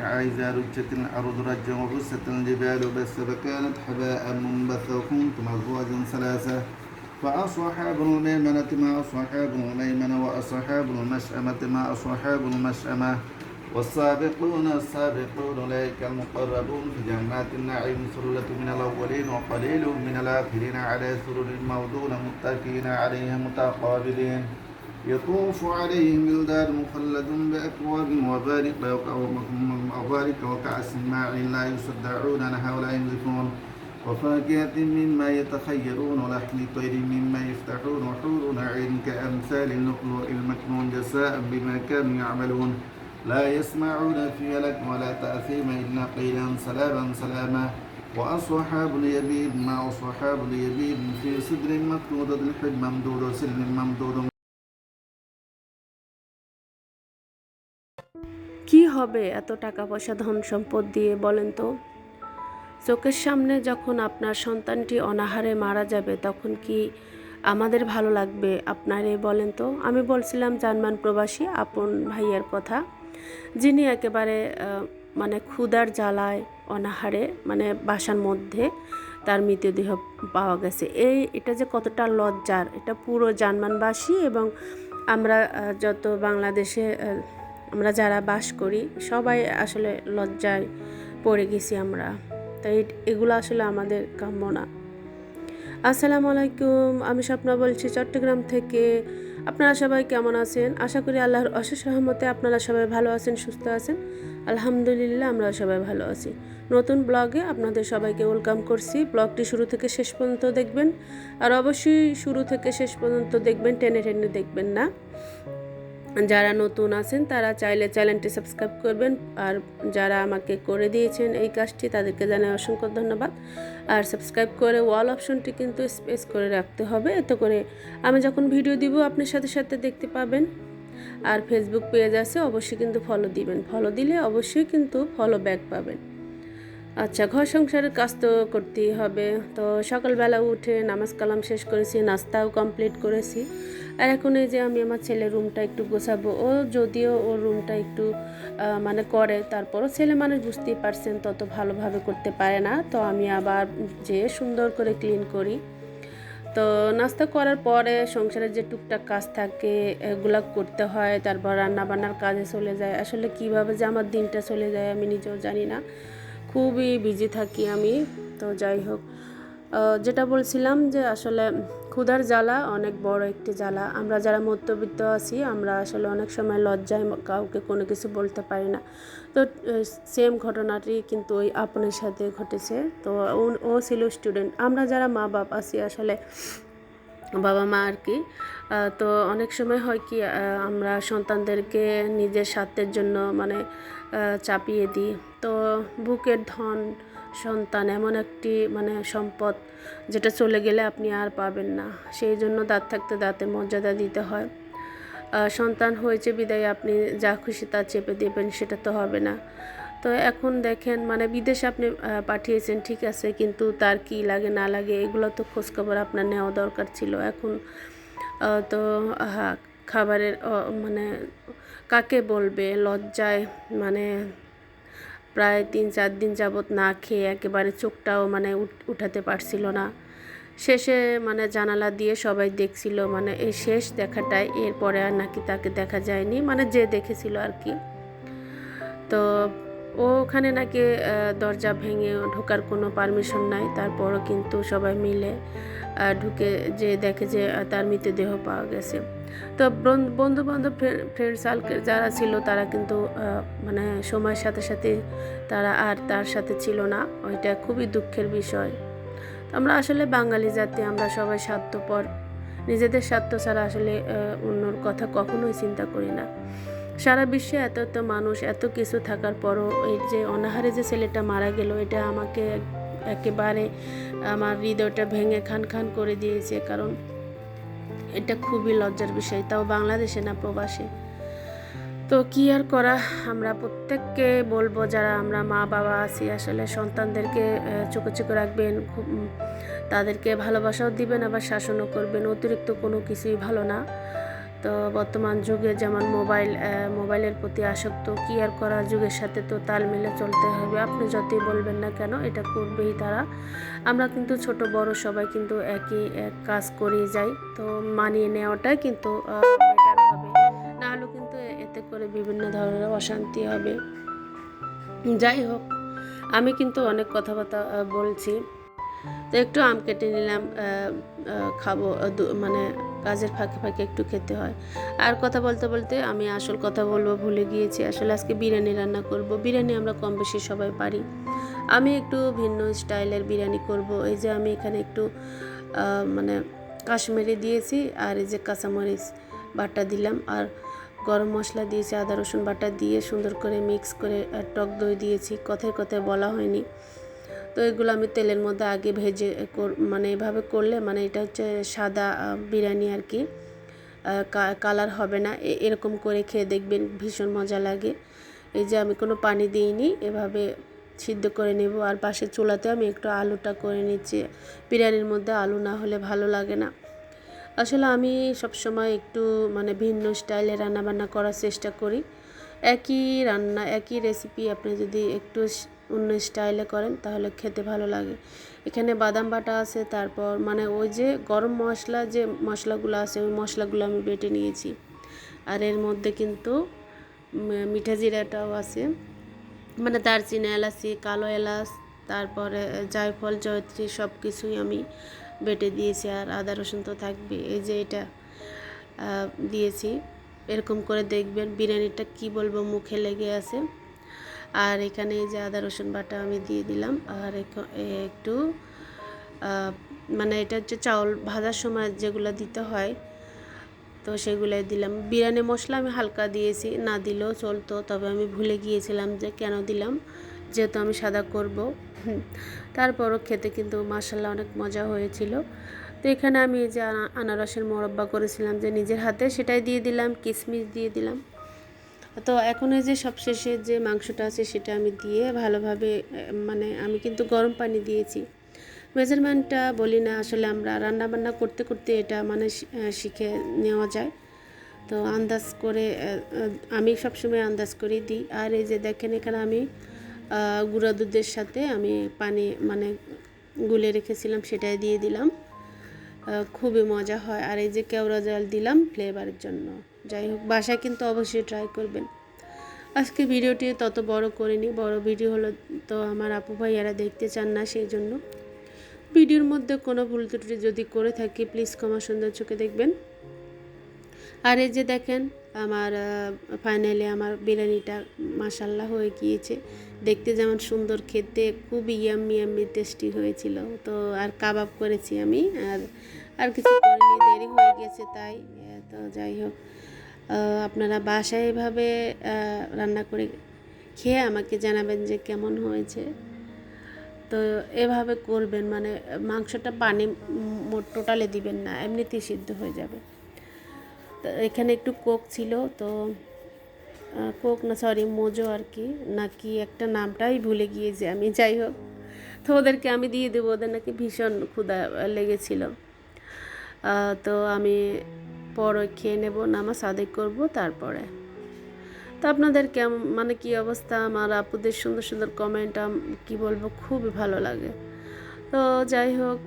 إذا رجت الأرض رجا وبست الجبال بسا فكانت حباء منبثا وكنتم أزواجا ثلاثة. فأصحاب الميمنة ما أصحاب الميمنة وأصحاب المشأمة ما أصحاب المشأمة. والسابقون السابقون أولئك المقربون في جنات النعيم ثلة من الأولين وقليل من الآخرين على سرر موضون متكئين عليها متقابلين. يطوف عليهم ولدان مخلد بأكواب وبارق وبارق وكأس معين لا يصدعون عنها ولا ينزفون وفاكهة مما يتخيرون ولحم طير مما يفتحون وحور عين كأمثال اللؤلؤ المكنون جزاء بما كانوا يعملون. لا يسمعون فيها لك ولا تأثيم إلا قيلا سلاما سلاما. وأصحاب اليمين ما أصحاب اليمين في صدر مكتودة الحب ممدود وسلم ممدود হবে এত টাকা পয়সা ধন সম্পদ দিয়ে বলেন তো? চোখের সামনে যখন আপনার সন্তানটি অনাহারে মারা যাবে, তখন কি আমাদের ভালো লাগবে আপনারে বলেন তো? আমি বলছিলাম জার্মান প্রবাসী আপন ভাইয়ের কথা, যিনি একেবারে মানে ক্ষুধার জ্বালায় অনাহারে মানে বাসার মধ্যে তার মৃতদেহ পাওয়া গেছে। এই, এটা যে কতটা লজ্জার, এটা পুরো জার্মানবাসী এবং আমরা যত বাংলাদেশে আমরা যারা বাস করি, সবাই আসলে লজ্জায় পড়ে গেছি আমরা। তাই এগুলো আসলে আমাদের কাম্য না। আসসালামু আলাইকুম, আমি স্বপ্না বলছি চট্টগ্রাম থেকে। আপনারা সবাই কেমন আছেন? আশা করি আল্লাহর অশেষ রহমতে আপনারা সবাই ভালো আছেন, সুস্থ আছেন। আলহামদুলিল্লাহ আমরা সবাই ভালো আছি। নতুন ব্লগে আপনাদের সবাইকে ওয়েলকাম করছি। ব্লগটি শুরু থেকে শেষ পর্যন্ত দেখবেন। আর অবশ্যই শুরু থেকে শেষ পর্যন্ত দেখবেন, টেনে টেনে দেখবেন না। যারা নতুন আছেন, তারা চাইলে চ্যানেলটি সাবস্ক্রাইব করবেন। আর যারা আমাকে করে দিয়েছেন এই কাজটি, তাদেরকে জানাই অসংখ্য ধন্যবাদ। আর সাবস্ক্রাইব করে ওয়াল অপশনটি কিন্তু স্পেস করে রাখতে হবে। এতে করে আমি যখন ভিডিও দিব আপনার সাথে সাথে দেখতে পাবেন। আর ফেসবুক পেজ আছে, অবশ্যই কিন্তু ফলো দিবেন। ফলো দিলে অবশ্যই কিন্তু ফলো ব্যাক পাবেন। আচ্ছা ঘর সংসারের কাজ তো করতেই হবে। তো সকালবেলা উঠে নামাজ কালাম শেষ করেছি, নাস্তাও কমপ্লিট করেছি। আর এখন এই যে আমি আমার ছেলের রুমটা একটু গোছাবো, ও যদিও ওর রুমটা একটু মানে করে, তারপরও ছেলে মানুষ বুঝতেই পারছেন তত ভালোভাবে করতে পারে না। তো আমি আবার যে সুন্দর করে ক্লিন করি। তো নাস্তা করার পরে সংসারের যে টুকটাক কাজ থাকে, এগুলা করতে হয়, তারপর রান্নাবান্নার কাজে চলে যায়। আসলে কীভাবে যে আমার দিনটা চলে যায় আমি নিজেও জানি না। খুবই বিজি থাকি আমি। তো যাই হোক যেটা বলছিলাম যে আসলে ক্ষুধার জ্বালা অনেক বড় একটি জ্বালা। আমরা যারা মধ্যবিত্ত আছি, আমরা আসলে অনেক সময় লজ্জায় কাউকে কোনো কিছু বলতে পারি না। তো সেম ঘটনাটি কিন্তু ওই আপনের সাথে ঘটেছে। তো ও- ছিল স্টুডেন্ট আমরা যারা মা বাপ আছি, আসলে বাবা মা আর কি। তো অনেক সময় হয় কি আমরা সন্তানদেরকে নিজের স্বার্থের জন্য মানে চাপিয়ে দিই। তো বুকের ধন, সন্তান এমন একটি মানে সম্পদ যেটা চলে গেলে আপনি আর পাবেন না। সেই জন্য দাঁত থাকতে দাঁতের মর্যাদা দিতে হয়। সন্তান হয়েছে বিদায়, আপনি যা খুশি তা চেপে দেবেন, সেটা তো হবে না। তো এখন দেখেন মানে বিদেশে আপনি পাঠিয়েছেন, ঠিক আছে, কিন্তু তার কি লাগে, না লাগে, এগুলো তো খোঁজখবর আপনার নেওয়া দরকার ছিল। এখন তো হ্যাঁ খাবারের মানে কাকে বলবে? লজ্জায় মানে প্রায় তিন, চার দিন যাবৎ না খেয়ে একেবারে চোখটাও মানে উঠ- উঠাতে পারছিল না। শেষে মানে জানালা দিয়ে সবাই দেখছিল মানে এই শেষ দেখাটাই, এরপরে আর নাকি তাকে দেখা যায়নি মানে যে দেখেছিল আর কি। তো ওখানে নাকি দরজা ভেঙে ঢোকার কোনো পারমিশন নাই। তারপরও কিন্তু সবাই মিলে ঢুকে যে দেখে যে তার মৃতদেহ পাওয়া গেছে। তো বন্ধু বান্ধব ফ্রেন্ড সার্কেল যারা ছিল, তারা কিন্তু মানে সময়ের সাথে সাথে তারা আর তার সাথে ছিল না। ওইটা খুবই দুঃখের বিষয়। আমরা আসলে বাঙালি জাতি, আমরা সবাই স্বার্থপর। নিজেদের স্বার্থ ছাড়া আসলে অন্যর কথা কখনোই চিন্তা করি না। সারা বিশ্বে এত এত মানুষ, এত কিছু থাকার পরও এই যে অনাহারে যে ছেলেটা মারা গেল, এটা আমাকে একেবারে আমার হৃদয়টা ভেঙে খান খান করে দিয়েছে। কারণ এটা খুবই লজ্জার বিষয়, তাও বাংলাদেশে না প্রবাসে। তো কি আর করা, আমরা প্রত্যেককে বলব যারা আমরা মা বাবা আছি, আসলে সন্তানদেরকে চোখে চোখে রাখবেন, খুব তাদেরকে ভালোবাসাও দিবেন, আবার শাসনও করবেন, অতিরিক্ত কোনো কিছুই ভালো না। তো বর্তমান যুগে যেমন মোবাইল মোবাইলের প্রতি আসক্ত কি আর করা যুগের সাথে তো তাল মিলে চলতে হবে। আপনি যতই বলবেন না কেন, এটা করবেই তারা। আমরা কিন্তু ছোট, বড় সবাই কিন্তু একই এক কাজ করেই যাই। তো মানিয়ে নেওয়াটাই কিন্তু বেটার হবে। না হলেও কিন্তু এতে করে বিভিন্ন ধরনের অশান্তি হবে। যাই হোক, আমি কিন্তু অনেক কথাবার্তা বলছি। তো একটু আম কেটে নিলাম খাব মানে কাজের ফাঁকে ফাঁকে একটু খেতে হয়। আর কথা বলতে বলতে আমি আসল কথা বলব ভুলে গিয়েছি। আসলে আজকে বিরিয়ানি রান্না করব। বিরিয়ানি আমরা কম বেশি সবাই পারি। আমি একটু ভিন্ন স্টাইলের বিরিয়ানি করব। এই যে আমি এখানে একটু মানে কাশ্মীরি দিয়েছি আর এই যে কাঁচামরিচ বাটা দিলাম। আর গরম মশলা দিয়েছি, আদা রসুন বাটা দিয়ে সুন্দর করে মিক্স করে টক দই দিয়েছি। কথায় কথায় বলা হয়নি। তো এগুলো আমি তেলের মধ্যে আগে ভেজে মানে এভাবে করলে মানে এটা হচ্ছে সাদা বিরিয়ানি আর কি কালার হবে না। এরকম করে খেয়ে দেখবেন ভীষণ মজা লাগে। এই যে আমি কোনো পানি দিইনি, এভাবে সিদ্ধ করে নেব। আর পাশে চুলাতে আমি একটু আলুটা করে নিচ্ছি। বিরিয়ানির মধ্যে আলু না হলে ভালো লাগে না। আসলে আমি সবসময় একটু মানে ভিন্ন স্টাইলে রান্নাবান্না করার চেষ্টা করি। একই রান্না, একই রেসিপি আপনি যদি একটু অন্য স্টাইলে করেন, তাহলে খেতে ভালো লাগে। এখানে বাদাম বাটা আছে, তারপর মানে ওই যে গরম মশলা যে মশলাগুলো আছে, ওই মশলাগুলো আমি বেটে নিয়েছি। আর এর মধ্যে কিন্তু মিঠা জিরাটাও আছে। মানে দারচিনি, এলাচি, কালো এলাচ, তারপরে জায়ফল, জয়ত্রী সব কিছুই আমি বেটে দিয়েছি, আর আদা রসুন তো থাকবে এই যে এটা দিয়েছি। এরকম করে দেখবেন বিরিয়ানিটা কি বলব, মুখে লেগে আছে। আর এখানে যে আদা, রসুন বাটা আমি দিয়ে দিলাম। আর একটু মানে এটা হচ্ছে চাউল ভাজার সময় যেগুলো দিতে হয়, তো সেগুলাই দিলাম। বিরিয়ানি মশলা আমি হালকা দিয়েছি, না দিলেও চলতো, তবে আমি ভুলে গিয়েছিলাম যে কেন দিলাম, যেহেতু আমি সাদা করব। তারপরও খেতে কিন্তু মাসাল্লাহ অনেক মজা হয়েছিল। তো এখানে আমি যে আনারসের মোরব্বা করেছিলাম যে নিজের হাতে, সেটাই দিয়ে দিলাম কিশমিশ দিয়ে দিলাম। তো এখন এই যে সবশেষে যে মাংসটা আছে সেটা আমি দিয়ে ভালোভাবে মানে আমি কিন্তু গরম পানি দিয়েছি। মেজারমেন্টটা বলি না, আসলে আমরা রান্না বান্না করতে করতে এটা মানে শিখে নেওয়া যায়। তো আন্দাজ করে আমি সবসময় আন্দাজ করে দিই। আর এই যে দেখেন এখানে আমি গুঁড়া দুধের সাথে আমি পানি মানে গুলে রেখেছিলাম, সেটাই দিয়ে দিলাম। খুবই মজা হয়। আর এই যে কেওড়া জল দিলাম ফ্লেভারের জন্য। যাই হোক, বাসায় কিন্তু অবশ্যই ট্রাই করবেন। আজকে ভিডিওটি তত বড় করিনি, বড় ভিডিও হলো তো আমার আপু ভাইয়ারা দেখতে চান না সেই জন্য ভিডিওর মধ্যে কোনো ভুল ত্রুটি যদি করে থাকি প্লিজ ক্ষমা সুন্দর চোখে দেখবেন। আর এই যে দেখেন, আমার ফাইনালি আমার বিরিয়ানিটা মাসাল্লাহ হয়ে গিয়েছে। দেখতে যেমন সুন্দর, খেতে খুবই ইয়াম্মি ইয়াম্মি টেস্টি হয়েছিল। তো আর কাবাব করেছি আমি, আর আর কিছু করিনি, দেরি হয়ে গেছে তাই তো যাই হোক। আপনারা বাসায় এভাবে রান্না করে খেয়ে আমাকে জানাবেন যে কেমন হয়েছে। তো এভাবে করবেন মানে মাংসটা পানি টোটালে দিবেন না এমনিতেই সিদ্ধ হয়ে যাবে। তো এখানে একটু কোক ছিল, তো কোক না সরি মোজো আর কি, নাকি একটা নামটাই ভুলে গিয়েছি আমি, যাই হোক। তো ওদেরকে আমি দিয়ে দেবো, ওদের নাকি ভীষণ ক্ষুধা লেগেছিল। তো আমি পরে খেয়ে নেব, নামাজ আদায় করব তারপরে। তো আপনাদের কেমন মানে কি অবস্থা? আমার আপুদের সুন্দর সুন্দর কমেন্ট কি বলব? খুবই ভালো লাগে। তো যাই হোক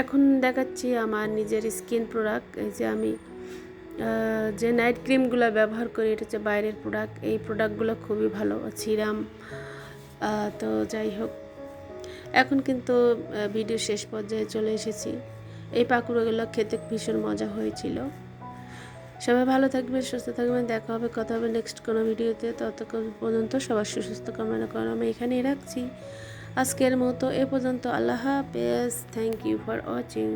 এখন দেখাচ্ছি আমার নিজের স্কিন প্রোডাক্ট এই যে আমি যে নাইট ক্রিমগুলো ব্যবহার করি, এটা হচ্ছে বাইরের প্রোডাক্ট এই প্রোডাক্টগুলো খুবই ভালো, সিরাম। তো যাই হোক, এখন কিন্তু ভিডিও শেষ পর্যায়ে চলে এসেছি। এই পাকুড়োগুলো খেতে ভীষণ মজা হয়েছিল। সবাই ভালো থাকবেন, সুস্থ থাকবেন, দেখা হবে, কথা হবে নেক্সট কোনো ভিডিওতে। ততক্ষণ পর্যন্ত সবার সুস্থ কামনা করো আমি এখানেই রাখছি। আজকের মতো এ পর্যন্ত, আল্লাহ হাফেজ। Thank you for watching